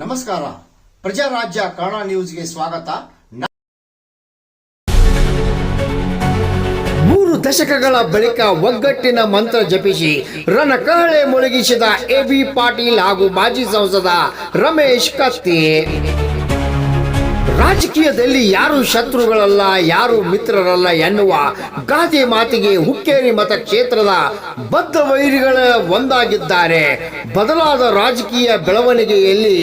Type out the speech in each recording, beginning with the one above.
ನಮಸ್ಕಾರ. ಪ್ರಜಾರಾಜ್ಯ ಕನ್ನಡ ನ್ಯೂಸ್ಗೆ ಸ್ವಾಗತ. ಮೂರು ದಶಕಗಳ ಬಳಿಕ ಒಗ್ಗಟ್ಟಿನ ಮಂತ್ರ ಜಪಿಸಿ ರಣಕಹಳೆ ಮುಳುಗಿಸಿದ ಎಬಿ ಪಾಟೀಲ್ ಹಾಗೂ ಮಾಜಿ ಸಂಸದ ರಮೇಶ್ ಕತ್ತಿ. ರಾಜಕೀಯದಲ್ಲಿ ಯಾರು ಶತ್ರುಗಳಲ್ಲ, ಯಾರು ಮಿತ್ರರಲ್ಲ ಎನ್ನುವ ಗಾದೆ ಮಾತಿಗೆ ಹುಕ್ಕೇರಿ ಮತಕ್ಷೇತ್ರದ ಬದ್ಧ ವೈರಿಗಳ ಒಂದಾಗಿದ್ದಾರೆ. ಬದಲಾದ ರಾಜಕೀಯ ಬೆಳವಣಿಗೆಯಲ್ಲಿ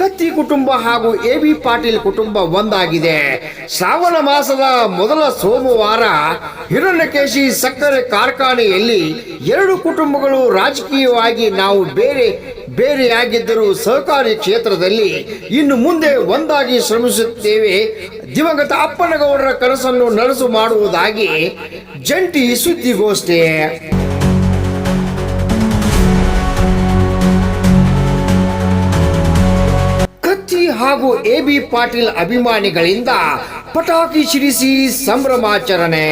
ಕತ್ತಿ ಕುಟುಂಬ ಹಾಗೂ ಎ ಬಿ ಪಾಟೀಲ್ ಕುಟುಂಬ ಒಂದಾಗಿದೆ. ಶ್ರಾವಣ ಮಾಸದ ಮೊದಲ ಸೋಮವಾರ ಹಿರಣ್ಯಕೇಶಿ ಸಕ್ಕರೆ ಕಾರ್ಖಾನೆಯಲ್ಲಿ ಎರಡು ಕುಟುಂಬಗಳು ರಾಜಕೀಯವಾಗಿ ನಾವು ಬೇರೆ ಬೇರೆಯಾಗಿದ್ದರೂ ಸಹಕಾರಿ ಕ್ಷೇತ್ರದಲ್ಲಿ ಇನ್ನು ಮುಂದೆ ಒಂದಾಗಿ ಶ್ರಮಿಸುತ್ತೇವೆ. ದಿವಂಗತ ಅಪ್ಪನಗೌಡರ ಕನಸನ್ನು ನನಸು ಮಾಡುವುದಾಗಿ ಜಂಟಿ ಸುದ್ದಿಗೋಷ್ಠಿ. ಕತ್ತಿ ಹಾಗೂ ಎ ಬಿ ಪಾಟೀಲ್ ಅಭಿಮಾನಿಗಳಿಂದ ಪಟಾಕಿ ಸಿಡಿಸಿ ಸಂಭ್ರಮಾಚರಣೆ.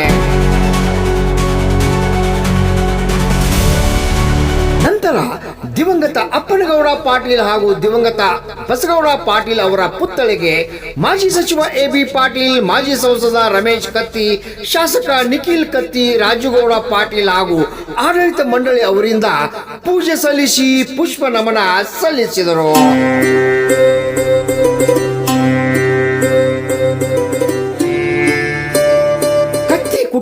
ನಂತರ ದಿವಂಗತ ಅಪ್ಪನಗೌಡ ಪಾಟೀಲ್ ಹಾಗೂ ದಿವಂಗತ ಬಸಗೌಡ ಪಾಟೀಲ್ ಅವರ ಪುತ್ಥಳಿಗೆ ಮಾಜಿ ಸಚಿವ ಎ ಬಿ ಪಾಟೀಲ್, ಮಾಜಿ ಸಂಸದ ರಮೇಶ್ ಕತ್ತಿ, ಶಾಸಕ ನಿಖಿಲ್ ಕತ್ತಿ, ರಾಜುಗೌಡ ಪಾಟೀಲ್ ಹಾಗೂ ಆಡಳಿತ ಮಂಡಳಿ ಅವರಿಂದ ಪೂಜೆ ಸಲ್ಲಿಸಿ ಪುಷ್ಪ ನಮನ ಸಲ್ಲಿಸಿದರು.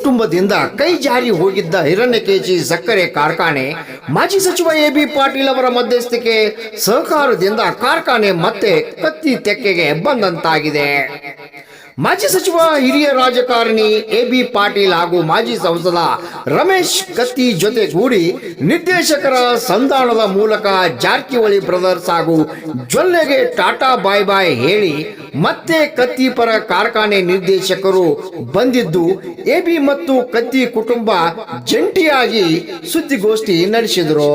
ಕುಟುಂಬದಿಂದ ಕೈ ಜಾರಿ ಹೋಗಿದ್ದ ಹಿರಣ್ಯಕೇಶಿ ಸಕ್ಕರೆ ಕಾರ್ಖಾನೆ ಮಾಜಿ ಸಚಿವ ಎ ಬಿ ಪಾಟೀಲ್ ಅವರ ಮಧ್ಯಸ್ಥಿಕೆ ಸಹಕಾರದಿಂದ ಕಾರ್ಖಾನೆ ಮತ್ತೆ ಕತ್ತಿ ತೆಕ್ಕೆಗೆ ಬಂದಂತಾಗಿದೆ. ಮಾಜಿ ಸಚಿವ, ಹಿರಿಯ ರಾಜಕಾರಣಿ ಎ ಬಿ ಪಾಟೀಲ್ ಹಾಗೂ ಮಾಜಿ ಸಂಸದ ರಮೇಶ್ ಕತ್ತಿ ಜೊತೆ ಕೂಡಿ ನಿರ್ದೇಶಕರ ಸಂಧಾನದ ಮೂಲಕ ಜಾರಕಿಹೊಳಿ ಬ್ರದರ್ಸ್ ಹಾಗೂ ಜೊಲ್ಲೆಗೆ ಟಾಟಾ ಬಾಯ್ ಬಾಯ್ ಹೇಳಿ ಮತ್ತೆ ಕತ್ತಿ ಪರ ಕಾರ್ಖಾನೆ ನಿರ್ದೇಶಕರು ಬಂದಿದ್ದು, ಎಬಿ ಮತ್ತು ಕತ್ತಿ ಕುಟುಂಬ ಜಂಟಿಯಾಗಿ ಸುದ್ದಿಗೋಷ್ಠಿ ನಡೆಸಿದರು.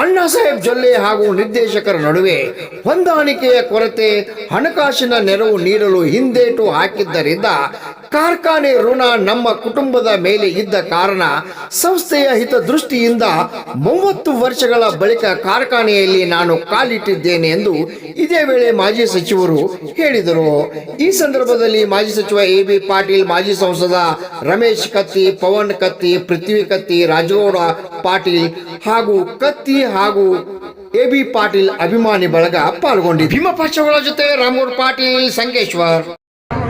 ಅಣ್ಣಾ ಸಾಹೇಬ್ ಜೊಲ್ಲೆ ಹಾಗೂ ನಿರ್ದೇಶಕರ ನಡುವೆ ಹೊಂದಾಣಿಕೆಯ ಕೊರತೆ, ಹಣಕಾಸಿನ ನೆರವು ನೀಡಲು ಹಿಂದೇಟು ಹಾಕಿದ್ದರಿಂದ ಕಾರ್ಖಾನೆ ಋಣ ನಮ್ಮ ಕುಟುಂಬದ ಮೇಲೆ ಇದ್ದ ಕಾರಣ ಸಂಸ್ಥೆಯ ಹಿತದೃಷ್ಟಿಯಿಂದ ಮೂವತ್ತು ವರ್ಷಗಳ ಬಳಿಕ ಕಾರ್ಖಾನೆಯಲ್ಲಿ ನಾನು ಕಾಲಿಟ್ಟಿದ್ದೇನೆ ಎಂದು ಇದೇ ವೇಳೆ ಮಾಜಿ ಸಚಿವರು ಹೇಳಿದರು. ಈ ಸಂದರ್ಭದಲ್ಲಿ ಮಾಜಿ ಸಚಿವ ಎ ಬಿ ಪಾಟೀಲ್, ಮಾಜಿ ಸಂಸದ ರಮೇಶ್ ಕತ್ತಿ, ಪವನ್ ಕತ್ತಿ, ಪೃಥ್ವಿ ಕತ್ತಿ, ರಾಜಗೌಡ ಪಾಟೀಲ್ ಹಾಗೂ ಕತ್ತಿ ಹಾಗೂ ಎ ಬಿ ಪಾಟೀಲ್ ಅಭಿಮಾನಿ ಬಳಗ ಪಾಲ್ಗೊಂಡಿದೆ ಭೀಮ ಪಕ್ಷಗಳ ಜೊತೆ ರಾಮೂರ್ ಪಾಟೀಲ್ ಸಂಗೇಶ್ವರ್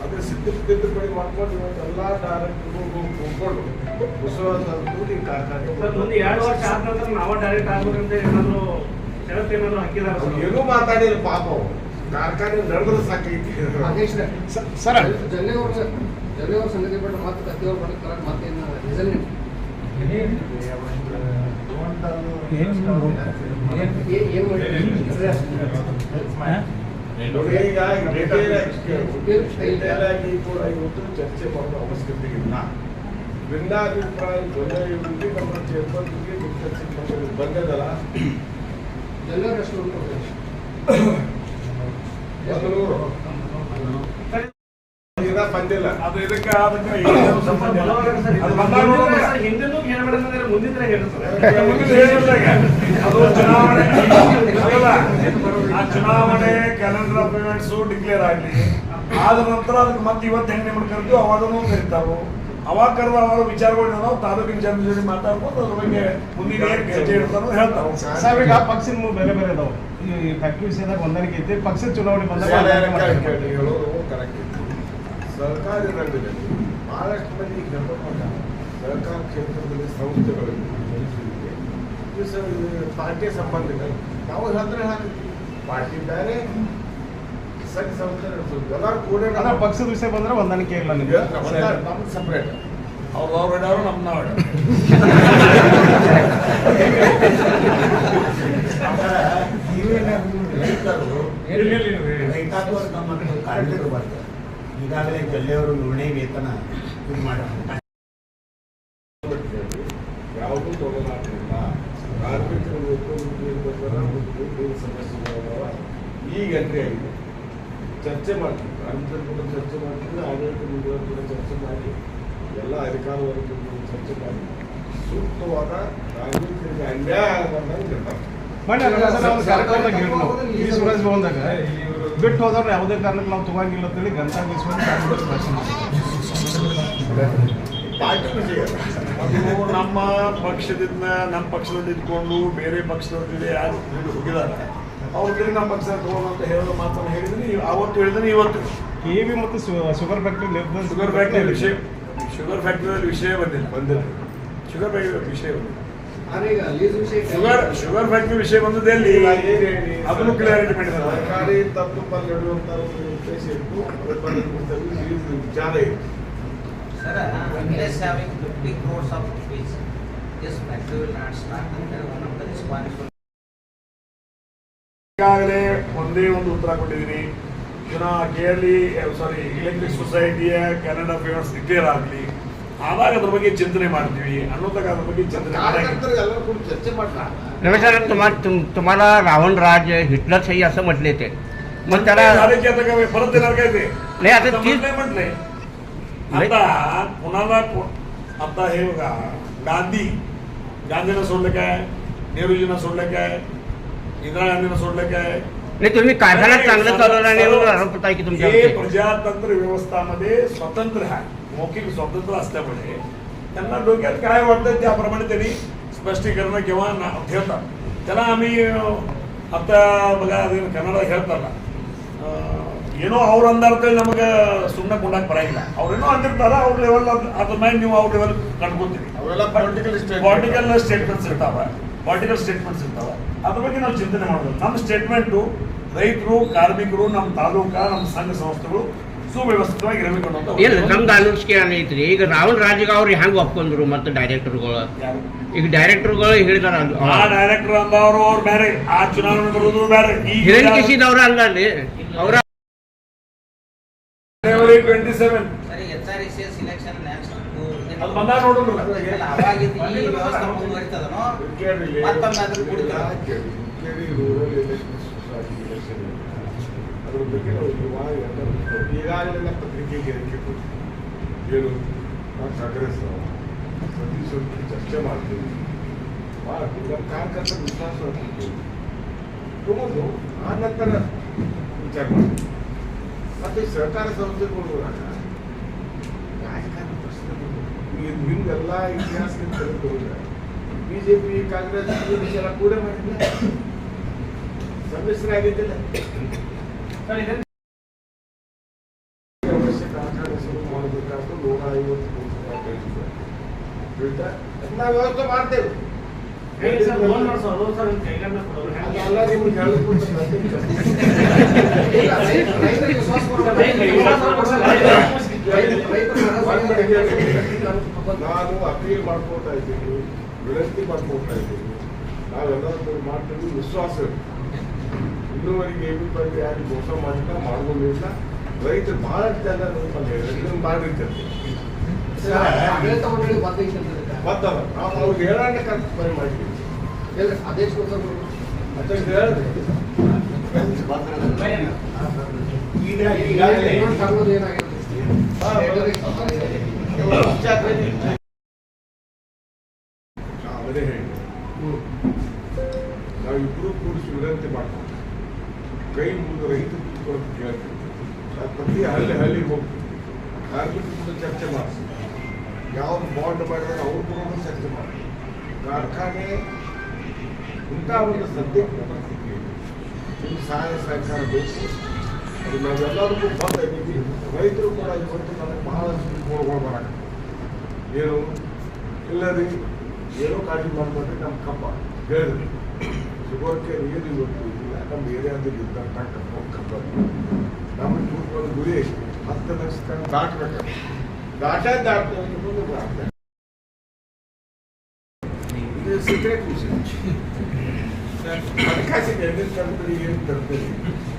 ಅದ್ರ ಸಿದ್ಧ ತಿದ್ದುಪಡಿ ಮಾಡ್ಕೊಂಡು ಎಲ್ಲಾ ಡೈರೆಕ್ಟ್ರು ಹೋಗ್ಕೊಂಡು ಹೊಸ ಈ ಕಾರ್ಖಾನೆ ಒಂದು ಎರಡು ವರ್ಷ ಆದ ನಂತರ ನಾವು ಡೈರೆಕ್ಟ್ ಆಗ್ಬೇಕಂತ ಏನಾದ್ರು ಷರತ್ತು ಏನಾದ್ರು ಹಾಕಿದಾರೆ ಏನೂ ಮಾತಾಡಿಲ್ಲ ಪಾಪ ಅವ್ರು. ಕಾರ್ಖಾನೆ ನಡೆದ್ರೆ ಸಾಕೈತಿ. ಸರ್ ಜಲ್ಲೆಯವ್ರ ಜಲ್ಲೆಯವ್ರ ಸಂಗತಿ ಬಿಟ್ಟು ಮತ್ತೆ ಕತ್ತಿಯವ್ರು ಬರಕ್ಕೆ ಮತ್ತೇನು ರೀಸನ್ ಏನು ಏನು ಈಗ ಕೂಡ ಇವತ್ತು ಚರ್ಚೆ ಮಾಡೋ ಅವಶ್ಯಕತೆ ಇಲ್ಲ. ಭಿನ್ನಾಭಿಪ್ರಾಯ ಧ್ವನಿಯಲ್ಲಿ ನಮ್ಮ ಚೇರ್ಪರ್ಸನ್ಗೆ ಚರ್ಚೆ ಬಂದದಲ್ಲ ಜಲ್ಲೆಯವ್ರು ಅದು ಇದಕ್ಕೆ ಅದಕ್ಕೆ ಅದು ಹಿಂದಿನೂ ಹೇಳ್ಬೇಡಂದ್ರೆ ಮುಂದಿನ ಅದು ಚುನಾವಣೆ. ಆ ಚುನಾವಣೆ ಕ್ಯಾಲೆಂಡರ್ ಆಫ್ ಇವೆಂಟ್ಸ್ ಡಿಕ್ಲೇರ್ ಆಗಲಿ. ಆದ ನಂತರ ಅದಕ್ಕೆ ಮತ್ತೆ ಇವತ್ತು ಹೆಂಗೆ ಕರೆದು ಅವಾಗನೂ ಕರಿತಾವು ಅವಾಗ ಕರೆದ ಅವಾಗ ವಿಚಾರಗಳು ನಾವು ತಾಲೂಕಿನ ಜನ ಜೊತೆ ಮಾತಾಡ್ಕೊಂಡು ಅದ್ರ ಬಗ್ಗೆ ಮುಂದಿನ ಏನು ಹೆಜ್ಜೆ ಇಡ್ತಾರೋ ಹೇಳ್ತಾವೆ. ಸಾಹೇಬ್ ಈಗ ಪಕ್ಷದ ಬೇರೆ ಬೇರೆ ಅದಾವೆ ಈ ಫ್ಯಾಕ್ಟ್ರಿ ವಿಷಯದಾಗ ಹೊಂದಾಣಿಕೆ ಐತಿ ಪಕ್ಷದ ಚುನಾವಣೆ ಬಂದಾಗ ಕರೆಕ್ಟ್ ಸಹಕಾರಿ ರಂಗದಲ್ಲಿ ಭಾಳಷ್ಟು ಮಂದಿ ನಮ್ಮ ಸಹಕಾರ ಕ್ಷೇತ್ರದಲ್ಲಿ ಸಂಸ್ಥೆಗಳಲ್ಲಿ ಕೆಲಸವಿದೆ ಪಾರ್ಟಿಯ ಸಂಬಂಧಗಳು ನಾವು ಹತ್ರ ಹಾಕಿದ್ವಿ ಪಾರ್ಟಿ ಬೇರೆ ಸಂಘ ಸಂಸ್ಥೆ ನಡೆಸೋದು ಕೂಡ ಪಕ್ಷದ ವಿಷಯ ಬಂದ್ರೆ ಹೊಂದಾಣಿಕೆ ಇಲ್ಲ ನಿಮಗೆ. ನಮ್ಮ ಸಪ್ರೇಟ್ ಅವ್ರು ಅವ್ರು ಹೇಳೋರು ನಮ್ಮ ನಾವು ರೈತರು ರೈತಾಪಿ ನಮ್ಮ ಕಾರ್ಮಿಕರು ಬರ್ತಾರೆ ಈಗಾಗಲೇ ಜಲ್ಲೆಯವರು ಏಳನೇ ವೇತನ ಇದು ಮಾಡಿದ್ದಾರೆ ಯಾವುದೂ ತೊಗೊಳಾಗಿಲ್ಲ ಕಾರ್ಮಿಕರು ಈಗ ಆಗಿದೆ ಚರ್ಚೆ ಮಾಡ್ತೀವಿ. ಕಾರ್ಮಿಕರು ಕೂಡ ಚರ್ಚೆ ಮಾಡ್ತೀವಿ ಆಡಳಿತ ಮಂಡಳಿ ಕೂಡ ಚರ್ಚೆ ಮಾಡಿ ಎಲ್ಲ ಅಧಿಕಾರ ವರ್ಗಗಳು ಚರ್ಚೆ ಮಾಡಿ. ಸೂಕ್ತವಾದ ಕಾರ್ಮಿಕರಿಗೆ ಅನ್ಯಾಯ ಆಗಬಾರ್ದಂಗೆ ನಿರ್ಧಾರ ಬಿಟ್ಟು ಹೋದವ್ರು ಯಾವುದೇ ಕಾರಣಕ್ಕೆ ನಾವು ತಗೊಂಡಿಲ್ಲ ಅಂತೇಳಿ ಪಾರ್ಟಿ ವಿಷಯ ಅದು ನಮ್ಮ ಪಕ್ಷದಿಂದ ನಮ್ಮ ಪಕ್ಷದಲ್ಲಿ ಇದ್ಕೊಂಡು ಬೇರೆ ಪಕ್ಷದಲ್ಲಿ ಯಾರು ಹೋಗಿದ್ದಾರೆ. ಅವ್ರಿಗೆ ನಮ್ಮ ಪಕ್ಷ ತಗೊಂಡು ಅಂತ ಹೇಳೋ ಮಾತನ್ನು ಹೇಳಿದ್ರೆ ಅವತ್ತು ಹೇಳಿದ್ರೆ ಇವತ್ತು. ಕೆ ವಿ ಮತ್ತು ಶುಗರ್ ಫ್ಯಾಕ್ಟ್ರಿ ಶುಗರ್ ಫ್ಯಾಕ್ಟ್ರಿ ವಿಷಯ ಶುಗರ್ ಫ್ಯಾಕ್ಟರಿಯಲ್ಲಿ ವಿಷಯ ಬಂದಿಲ್ಲ. ಬಂದಿಲ್ಲ. ಶುಗರ್ ಫ್ಯಾಕ್ಟ್ರಿ ವಿಷಯ ಬಂದಿಲ್ಲ. ಶುಗರ್ ಶುಗರ್ ಫ್ಯಾಕ್ಟರಿ ವಿಷಯ ಬಂದದ್ದು ಎಲ್ಲಿ? ಅದನ್ನು ಕ್ಲಿಯರಿಟಿ ಮಾಡಿದ್ದಾರೆ. ಸರ್ಕಾರಿ ತಪ್ಪು ನಡೆಯುವಂತ ಒಂದು ಉದ್ದೇಶ ಇತ್ತು. ವಿಚಾರ ಇತ್ತು Sir, English having 50 crores of rupees. This factory not ಅಂತ the ಈಗಾಗಲೇ ಒಂದೇ ಒಂದು ಉತ್ತರ ಕೊಟ್ಟಿದ್ದೀನಿ. ಜನ ಕೆ ಸಾರಿ ಎಲೆಕ್ಟ್ರಿಕ್ ಸೊಸೈಟಿಯ ಕೆನಡಾ ಫೇಮಸ್ ಡಿಕ್ಲೇರ್ ಆಗಲಿ. ಆವಾಗ ಅದ್ರ ಬಗ್ಗೆ ಚಿಂತನೆ ಮಾಡ್ತೀವಿ ಅನ್ನೋದಾಗ ಅದ್ರ ಬಗ್ಗೆ ಚಿಂತನೆ ಮಾಡಂಗಿಲ್ಲ. ಕಾರ್ಯಕರ್ತರು ಎಲ್ಲರೂ ಕೂಡ ಚರ್ಚೆ ಮಾಡ್ತಾರೆ रमेश सर तुम्हा तुम तुम्हाला रावण राज हिटलर सही असं म्हटले ते मग त्याला झाले की आता काय परत येणार काय ते नाही, आता आता तीच- म्हटलंय म्हटलंय नाही. आता कुणाला को- आता हे बघा गांधी गांधीनं सोडलं काय नेहरूजीनं सोडलं काय इंदिरा गांधीनं सोडलं काय नाही तुम्ही कारखाना चांगलं चालवला आणि एवढं आरोप होत आहे की हे तुमच्यावरती प्रजातंत्र व्यवस्थामध्ये स्वतंत्र आहे मौखिक स्वातंत्र्य असल्यामुळे त्यांना डोक्यात काय वाटतं त्याप्रमाणे त्यांनी स्पष्टीकरण किंवा ना- ठेवतात त्याला आम्ही अं, आता ಬಗ ಅದನ್ನು ಕನ್ನಡ ಹೇಳ್ತಾರಲ್ಲ ಆ, ಏನೋ ಅವ್ರ ಅಂದಾರ್ತೇಳಿ ನಮಗೆ ಸುಮ್ಮನೆ ಕೊಂಡಾಗ ಬರಂಗಿಲ್ಲ ಅವ್ರೇನೋ ಅಂದಿರ್ತಾರ ಅವ್ರ ಲೆವೆಲ್ ಅದ್ರ ಮೇಲೆ ನೀವು ಅವ್ರ ಲೆವೆಲ್ ಕಂಡ್ಕೊತೀರಿ ಅವೆಲ್ಲ political statement. ಪಾರ್ಟಿಕಲ್ ಸ್ಟೇಟ್ಮೆಂಟ್ಸ್ ಇರ್ತಾವ ಪಾರ್ಟಿಕಲ್ ಸ್ಟೇಟ್ಮೆಂಟ್ಸ್ ಇರ್ತಾವ ಅದ್ರ ಬಗ್ಗೆ ನಾವು ಚಿಂತನೆ ಮಾಡೋದು ನಮ್ಮ ಸ್ಟೇಟ್ಮೆಂಟು ರೈತರು ಕಾರ್ಮಿಕರು ನಮ್ಮ ತಾಲೂಕ ನಮ್ಮ ಸಂಘ ಸಂಸ್ಥೆಗಳು ಸುವ್ಯವಸ್ಥಿತವಾಗಿ ಇಲ್ಲ ನಮ್ದು ಅನುಷ್ಕೆ ಐತ್ರಿ. ಈಗ ರಾಹುಲ್ ರಾಜಿಗ ಅವ್ರು ಹೆಂಗ್ ಒಪ್ಕೊಂಡ್ರು ಮತ್ತೆ ಡೈರೆಕ್ಟರ್ಗಳು ಈಗ ಡೈರೆಕ್ಟರ್ಗಳು ಹೇಳಿದಾರ ಆ ಡೈರೆಕ್ಟರ್ ಅಂದವರು ಅವ್ರು ಬೇರೆ ಆ ಚುನಾವಣೆ ಬರೋದು ಬೇರೆ. ಹಿರಣ್ಯಕೇಶಿದವ್ರ ಅಲ್ಲ ಅಲ್ಲಿ ಅವ್ರ ಟ್ವೆಂಟಿ ಸೆವೆನ್ ಅದು ಕೇಳಿ ಕೇಳಿ. ರೂರಲ್ ಎಲೆಕ್ಷನ್ ಅದ್ರ ಬಗ್ಗೆ ನಾವು ಇವಾಗ ಈಗಾಗಲೇ ಪತ್ರಿಕೆಗೆ ಹೇಳಿಕೆ ಕೊಡ್ತೀವಿ ಏನು ನಾವು ಕಾಂಗ್ರೆಸ್ ಸತೀಶ್ ಅವ್ರ ಚರ್ಚೆ ಮಾಡ್ತೀವಿ ಮಾಡಿ ನಮ್ಮ ಕಾರ್ಯಕರ್ತರ ವಿಶ್ವಾಸ. ತಗೊಂಡು ಆ ನಂತರ ವಿಚಾರ ಮಾಡ್ತೀವಿ ಮತ್ತೆ ಈ ಸಹಕಾರ ಸಂಸ್ಥೆಗಳು ರಾಜಕಾರಣ ಪ್ರಶ್ನೆ ಇದು ಹಿಂಗೆಲ್ಲ ಇತಿಹಾಸದಿಂದ ತೆಗೆದುಕೊಂಡ್ರೆ ಬಿಜೆಪಿ ಕಾಂಗ್ರೆಸ್ ಜೆಡಿಎಸ್ ಎಲ್ಲ ಕೂಡ ಮಾಡಿಲ್ಲ ಸಮ್ಮಿಶ್ರ ಆಗಿದ್ದಿಲ್ಲ ಅವಶ್ಯಕ ಆಚರಣೆ ಶುರು ಮಾಡಬೇಕಾದ್ರೆ ನೂರ ಐವತ್ತು ಕೋಟಿ ರೂಪಾಯಿ ನಾವು ವ್ಯವಸ್ಥೆ ಮಾಡ್ತೇವೆ. ನಾನು ಅಪೀಲ್ ಮಾಡ್ಕೊಳ್ತಾ ಇದ್ದೀನಿ ವಿನಂತಿ ಮಾಡ್ಕೊಳ್ತಾ ಇದ್ದೀನಿ. ನಾವೆಲ್ಲರೂ ಮಾಡ್ತೀವಿ ವಿಶ್ವಾಸ ಇದೆ. ಇನ್ನೂವರೆಗೆ ಎ ಬಿ ಪಾರ್ಟಿ ಯಾರು ಮೋಸ ಮಾಡಿಲ್ಲ ಮಾಡ್ಕೊಂಡಿಲ್ಲ ರೈತರು ಬಹಳಷ್ಟು ಜನ ನೋಡ್ಕೊಂಡು ಇದನ್ನ ಮಾಡಿರ್ತಾರೆ. ಬರ್ತದ ನಾವು ಅವ್ರಿಗೆ ಹೇಳೋಣ ಮಾಡಿದ್ದೀವಿ. ಅದೇ. ಅಂತ ಹೇಳಿದ್ರೆ ಈಗ ಏನಾಗಿದೆ? ಕೂಡಿಸಿ ವಿನಂತಿ ಮಾಡ್ತೀವಿ. ಕೈ ಮುಗಿದು ರೈತ ಕುತ್ಕೊಂಡು ಕೇಳ್ತೀವಿ ಅದು ಪ್ರತಿ ಹಳ್ಳಿ ಹಳ್ಳಿಗೆ ಕಾರ್ಮಿಕರು ಕೂಡ ಚರ್ಚೆ ಮಾಡ್ತೀವಿ ಯಾವ್ದು ಬಾಂಡ್ ಮಾಡಿದ್ರೆ ಅವ್ರ ಕೂಡ ಚರ್ಚೆ ಮಾಡ್ತಾರೆ ಕಾರ್ಖಾನೆ ಇಂಥ ಒಂದು ಸದ್ಯಕ್ಕೆ ಪರಿಸ್ಥಿತಿ. ನಿಮ್ಮ ಸಹಾಯ ಸಹಕಾರ ಬೇಕು. ಅದು ನಾವೆಲ್ಲರಿಗೂ ಬಂದ ಇದ್ದೀವಿ ರೈತರು ಕೂಡ ಇವತ್ತು ನಮಗೆ ಬಹಳಷ್ಟು ಬರಕ್ಕೆ. ಏನು ಇಲ್ಲ ರೀ ಏನೋ ಕಾಳಜಿ ಮಾಡ್ಬೇಡ್ರಿ ನಮ್ಮ ಕಪ್ಪ. ಹೇಳಿದ್ರು ಶುಗರ್ಗೆ ನೀರು ಇವತ್ತು ನಮ್ಮ ಏರಿಯಾದಲ್ಲಿ ಇದ್ದಂಥ ಕಪ್ಪ ನಮ್ಮ ಒಂದು ಗುರಿ. ಹತ್ತು ಲಕ್ಷ ಟನ್ ದಾಟ್ಬೇಕು. ದಾಟ. ಇದು ಸೀಕ್ರೆಟ್ ವಿಷಯ ಹಣಕಾಸಿನ ಎಣ್ಣೆ ತರ್ತೀರಿ ಏನು ತರ್ತೀರಿ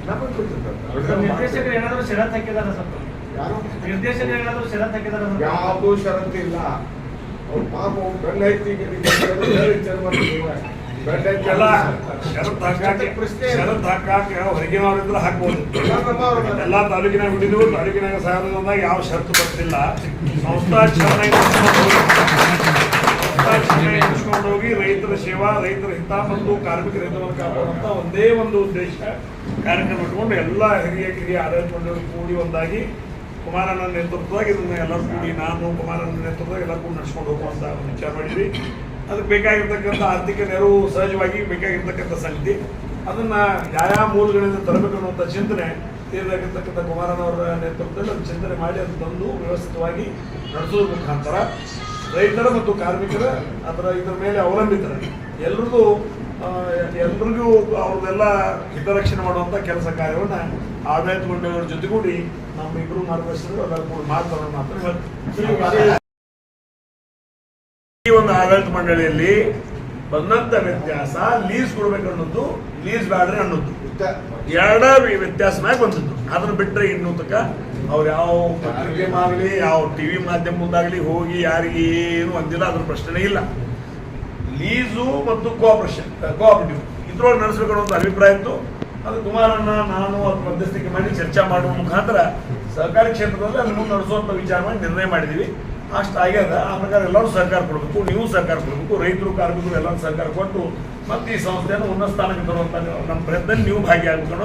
ನಮಗೆ ಗೊತ್ತಿರ್ತದೆ. ನಿರ್ದೇಶಕರು ಏನಾದರೂ ಷರತ್ತು ಹಾಕಿದಾರ ಸರ್ ಯಾರು? ನಿರ್ದೇಶಕರು ಏನಾದರೂ ಷರತ್ತು ಹಾಕಿದಾರ ಯಾವುದು ಷರತ್ತಿಲ್ಲ ಅವ್ರ ಪಾಪ ಅವ್ರು ಗಂಡ ಐತಿ ವಿಚಾರ ಮಾಡ್ತೀವಿ ಎಲ್ಲ ಷರತ್ತು ಹಾಕಾಕ ಹೊರಗಿನವರಿದ್ರೆ ಹಾಕ್ಬೋದು. ಎಲ್ಲ ತಾಲೂಕಿನಾಗ ಬಿಟ್ಟಿದ್ವು ತಾಲೂಕಿನಾಗ ಸಾಗರದಾಗ ಯಾವ ಷರತ್ತು ಬರ್ತಿಲ್ಲ ಸಂಸ್ಥಾ ನಡೆಸ್ಕೊಂಡು ಹೋಗಿ ರೈತರ ಸೇವಾ, ರೈತರ ಹಿತ ಮತ್ತು ಕಾರ್ಮಿಕರ ಹಿತವನ್ನು ಕಾಪಾಡುವಂತ ಒಂದೇ ಒಂದು ಉದ್ದೇಶ. ಕಾರ್ಯಕ್ರಮ ಇಟ್ಕೊಂಡು ಎಲ್ಲ ಹಿರಿಯ ಕಿರಿಯ ಆಡಳಿತ ಮಂಡಳಿ ಕೂಡಿ ಒಂದಾಗಿ ಕುಮಾರಣ್ಣ ನೇತೃತ್ವದಾಗ ಇದನ್ನ ಎಲ್ಲರೂ ಕೂಡಿ ನಾನು ಕುಮಾರಣ್ಣ ನೇತೃತ್ವದಾಗ ಎಲ್ಲ ಕೂಡಿ ನಡ್ಸ್ಕೊಂಡು ಹೋಗುವಂತ ವಿಚಾರ ಮಾಡಿದ್ವಿ. ಅದಕ್ಕೆ ಬೇಕಾಗಿರ್ತಕ್ಕಂಥ ಆರ್ಥಿಕ ನೆರವು ಸಹಜವಾಗಿ ಬೇಕಾಗಿರ್ತಕ್ಕಂಥ ಸಂಗತಿ ಅದನ್ನ ಯಾವ ಮೂಲಗಳಿಂದ ತರಬೇಕು ಅನ್ನುವಂಥ ಚಿಂತನೆ ತೀರ್ದಾಗಿರ್ತಕ್ಕಂಥ ಕುಮಾರನವರ ನೇತೃತ್ವದಲ್ಲಿ ಅದು ಚಿಂತನೆ ಮಾಡಿ ಅದು ತಂದು ವ್ಯವಸ್ಥಿತವಾಗಿ ನಡೆಸೋದ್ರ ಮುಖಾಂತರ ರೈತರ ಮತ್ತು ಕಾರ್ಮಿಕರ ಅದರ ಇದರ ಮೇಲೆ ಅವಲಂಬಿತರ ಎಲ್ರಿಗೂ ಎಲ್ರಿಗೂ ಅವ್ರನ್ನೆಲ್ಲ ಹಿತರಕ್ಷಣೆ ಮಾಡುವಂಥ ಕೆಲಸ ಕಾರ್ಯವನ್ನ ಆಡಳಿತ ಮಂಡಳಿಯವ್ರ ಜೊತೆಗೂಡಿ ನಮ್ಮ ಇಬ್ಬರು ಮಾರ್ಗದರ್ಶಕರು ಅದರ ಹೇಳ್ತೀನಿ. ಈ ಒಂದು ಆಡಳಿತ ಮಂಡಳಿಯಲ್ಲಿ ಬಂದಂತ ವ್ಯತ್ಯಾಸ ಲೀಸ್ ಕೊಡ್ಬೇಕು ಅನ್ನೋದು, ಲೀಸ್ ಬ್ಯಾಡ್ರಿ ಅನ್ನೋದು. ಎರಡ ವ್ಯತ್ಯಾಸನಾಗ ಬಂದದ್ದು. ಅದನ್ನ ಬಿಟ್ಟರೆ ಇನ್ನೂ ತಕ ಅವ್ರ ಯಾವ ಪತ್ರಿಕೆ ಆಗಲಿ ಯಾವ ಟಿವಿ ಮಾಧ್ಯಮದಾಗಲಿ ಹೋಗಿ ಯಾರಿಗೆ ಏನು ಅಂದಿಲ್ಲ, ಅದ್ರ ಪ್ರಶ್ನೆ ಇಲ್ಲ. ಲೀಸು ಮತ್ತು ಕೋಆಪರೇಷನ್, ಕೋಆಪರೇಟಿವ್. ಇದ್ರೊಳಗೆ ನಡೆಸಬೇಕು ಅನ್ನೋ ಒಂದು ಅಭಿಪ್ರಾಯ ಇತ್ತು. ಅದು ಕುಮಾರಣ್ಣ, ನಾನು ಅದ್ರ ಮಧ್ಯಸ್ಥಿಕೆ ಮಾಡಿ ಚರ್ಚೆ ಮಾಡುವ ಮುಖಾಂತರ ಸಹಕಾರಿ ಕ್ಷೇತ್ರದಲ್ಲಿ ಅದನ್ನು ಮುಂದೆ ವಿಚಾರವಾಗಿ ನಿರ್ಣಯ ಮಾಡಿದ್ದೀವಿ ಅಷ್ಟು ಆಗ್ಯದ. ಆ ಪ್ರಕಾರ ಎಲ್ಲರೂ ಸಹಕಾರ ಕೊಡಬೇಕು, ನೀವು ಸಹಕಾರ ಕೊಡಬೇಕು, ರೈತರು, ಕಾರ್ಮಿಕರು ಎಲ್ಲ ಸಹಕಾರ ಕೊಟ್ಟು ಮತ್ತೆ ಈ ಸಂಸ್ಥೆಯನ್ನು ಉನ್ನತ ಸ್ಥಾನಕ್ಕೆ ತರುವಂತ ನಮ್ಮ ಪ್ರಯತ್ನದಲ್ಲಿ ನೀವು ಭಾಗಿಯಾಗಬೇಕು